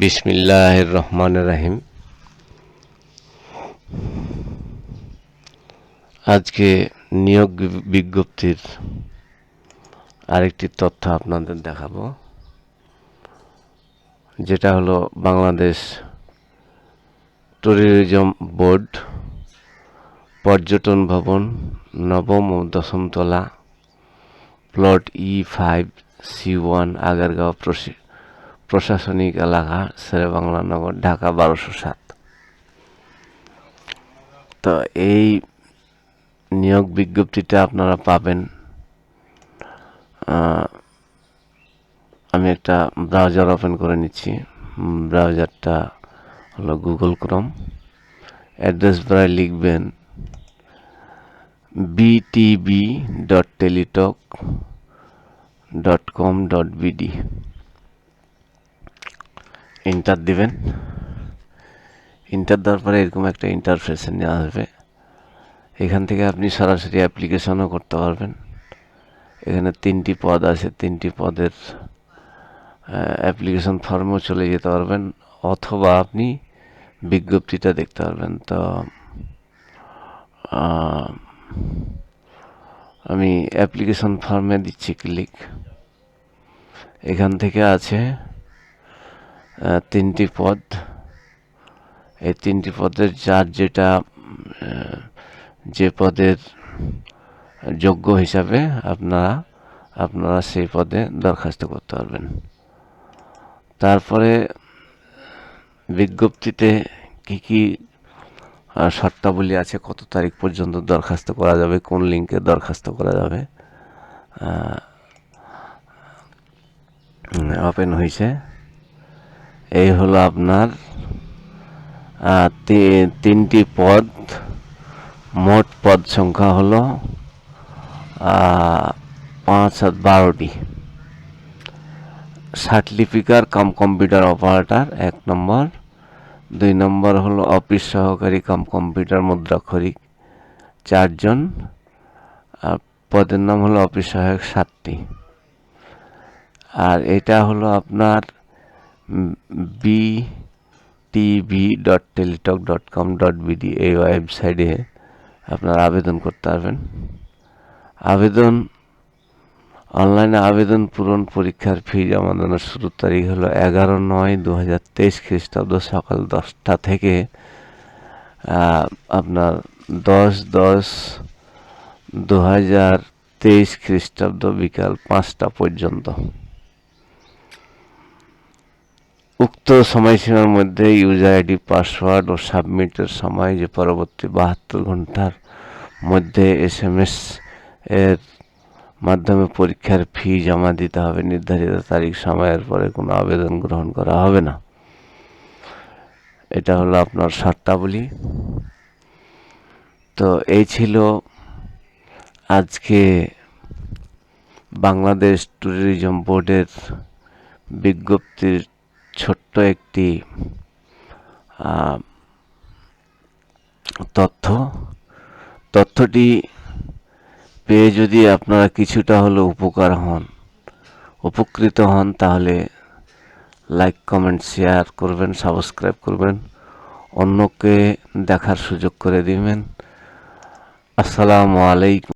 বিসমিল্লাহ রহমান রাহিম আজকে নিয়োগ বিজ্ঞপ্তির আরেকটি তথ্য আপনাদের দেখাবো, যেটা হলো বাংলাদেশ ট্যুরিজম বোর্ড, পর্যটন ভবন, নবম ও দশমতলা plot E five C one, Agargaon প্রশাসনিক এলাকা শেরেবাংলা নগর, ঢাকা বারোশো সাত। তো এই নিয়োগ বিজ্ঞপ্তিটা আপনারা পাবেন আমি একটা ব্রাউজার ওপেন করে নিচ্ছি। ব্রাউজারটা হলো গুগল ক্রম। অ্যাড্রেস বারে লিখবেন BTB dot Teletalk dot com dot BD enter দিবেন। ইন্টার দেওয়ার পরে এরকম একটা ইন্টারফেসে নিয়ে আসবে এখান থেকে আপনি সরাসরি অ্যাপ্লিকেশনও করতে পারবেন। এখানে তিনটি পদ আছে, তিনটি পদের অ্যাপ্লিকেশন ফর্মেও চলে যেতে পারবেন অথবা আপনি বিজ্ঞপ্তিটা দেখতে পারবেন। তো আমি অ্যাপ্লিকেশন ফর্মে দিচ্ছি ক্লিক এখান থেকে আছে তিনটি পদ। এই তিনটি পদের যার যেটা যে পদের যোগ্য হিসাবে আপনারা আপনারা সেই পদে দরখাস্ত করতে পারবেন। তারপরে বিজ্ঞপ্তিতে কি কি শর্তাবলী আছে, কত তারিখ পর্যন্ত দরখাস্ত করা যাবে, কোন লিঙ্কে দরখাস্ত করা যাবে ওপেন হয়েছে। এই হলো আপনার তিনটি পদ। মোট পদ সংখ্যা হলো পাঁচ সাত বারোটি। সার্টিফিকার কাম কম্পিউটার অপারেটর এক নম্বর। দুই নম্বর হলো অফিস সহকারী কাম কম্পিউটার মুদ্রাক্ষরিক চারজন। আর পদের নাম হলো অফিস সহায়ক সাতটি। আর এটা হলো আপনার B TV dot Teletalk dot com dot এই ওয়েবসাইটে আপনারা আবেদন করতে পারবেন। আবেদন অনলাইনে আবেদন পূরণ পরীক্ষার ফি জমা দেওয়ার শুরুর তারিখ হলো এগারো নয় দু হাজার তেইশ খ্রিস্টাব্দ সকাল দশটা থেকে আপনার দশ দশ দু হাজার তেইশ খ্রিস্টাব্দ বিকাল পাঁচটা পর্যন্ত। উক্ত সময়সীমার মধ্যে ইউজার আইডি পাসওয়ার্ড ও সাবমিটের সময় যে পরবর্তী বাহাত্তর ঘণ্টার মধ্যে এস এম এস এর মাধ্যমে পরীক্ষার ফি জমা দিতে হবে। নির্ধারিত তারিখ, সময়ের পরে কোনো আবেদন গ্রহণ করা হবে না। এটা হলো আপনার শর্তাবলী। তো এই ছিল আজকে বাংলাদেশ ট্যুরিজম বোর্ডের বিজ্ঞপ্তির ছোট্ট একটি তথ্য। তথ্যটি পেয়ে যদি আপনারা কিছুটা হলেও উপকার হন, উপকৃত হন, তাহলে লাইক, কমেন্ট, শেয়ার করবেন, সাবস্ক্রাইব করবেন, অন্যকে দেখার সুযোগ করে দিবেন। আসসালামু আলাইকুম।